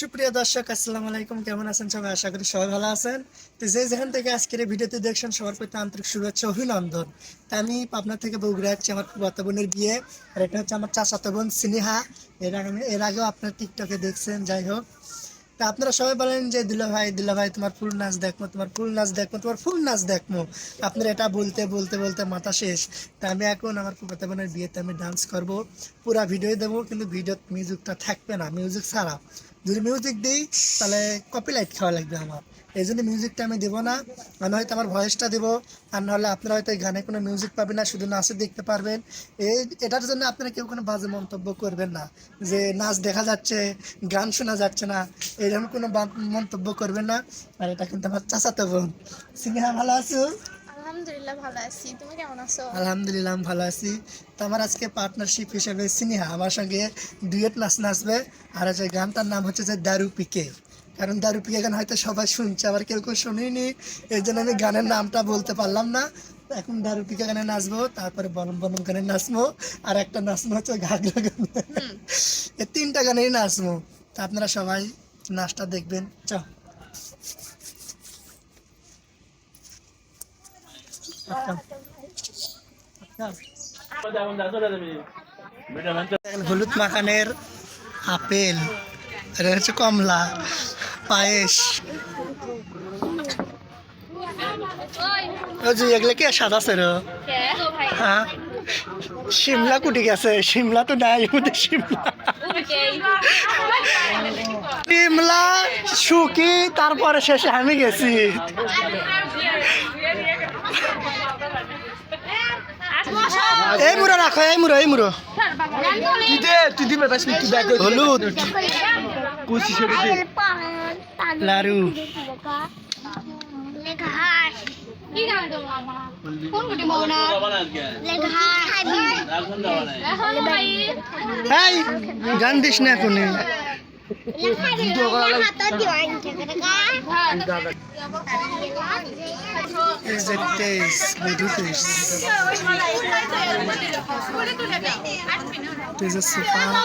সুপ্রিয় দর্শক, আসসালামু আলাইকুম। কেমন আছেন সবাই? আশা করি সবাই ভালো আছেন। তো যে যেখান থেকে আজকের এই ভিডিওতে দেখছেন, সবার প্রতি আন্তরিক শুভেচ্ছা অভিনন্দন। তা আমি পাবনা থেকে বগুড়া যাচ্ছি, আমার ফুয়াতো বোনের বিয়ে। আর এটা হচ্ছে আমার চাচাতো বোন সিনিহা। এর আগে এর আগেও আপনার টিকটকে দেখছেন, যাই হোক। তা আপনারা সবাই বলেন যে, দিলা ভাই দিলা ভাই, তোমার ফুল নাচ দেখব তোমার ফুল নাচ দেখব তোমার ফুল নাচ দেখব আপনারা এটা বলতে বলতে বলতে মাথা শেষ। তা আমি এখন আমার ফুফাতো বোনের বিয়েতে আমি ডান্স করব। পুরা ভিডিও দেবো, কিন্তু ভিডিও মিউজিকটা থাকবে না মিউজিক ছাড়া। যদি মিউজিক দিই, তাহলে কপিলাইট খাওয়া লাগবে আমার। এই জন্য মিউজিকটা আমি দেবো না। আমি হয়তো আমার ভয়েসটা দেবো। আর নাহলে আপনারা হয়তো এই গানে কোনো মিউজিক পাবেন না, শুধু নাচে দেখতে পারবেন। এই, এটার জন্য আপনারা কেউ কোনো বাজে মন্তব্য করবেন না। যে নাচ দেখা যাচ্ছে, গান শোনা যাচ্ছে না, এরকম কোনো বা- মন্তব্য করবেন না। আর এটা কিন্তু আমার চাচাতো বোন। সিনেহা, ভালো আছো? আলহামদুলিল্লাহ ভালো আছি। তুমি কেমন আছো? আলহামদুলিল্লাহ আমি ভালো আছি। তো আমার আজকে পার্টনারশিপ হিসেবে সিনেহা আমার সঙ্গে ডুয়েট নাচ নাচবে। আর হচ্ছে গানটার নাম হচ্ছে যে দারু পিকে। কারণ দারু পিকে গান হয়তো সবাই শুনছে আবার কেউ কেউ শুনিনি। এই জন্য আমি গানের নামটা বলতে পারলাম না। এখন দারু পিকে গানে নাচবো তারপরে বনম বনম গানে নাচবো। আর একটা নাচবো হচ্ছে ঘাগরা গানে। এই তিনটা গানেই নাচবো। তা আপনারা সবাই নাচটা দেখবেন। চ। হলুদ মাখানের আপেল, এটা হচ্ছে কমলা, পায়েস। এগুলো কি সাদা হ্যাঁ? শিমলা কুটি গেছে, শিমলা তো নাই মধ্যে শিমলা। তারপরে শেষে আমি গেছি। এই মুড়ো রাখো এই মুড়ো এই মুড়ো। হলুদ। লারু। এই গান দিস না এখনই। Is a Precisa se falar.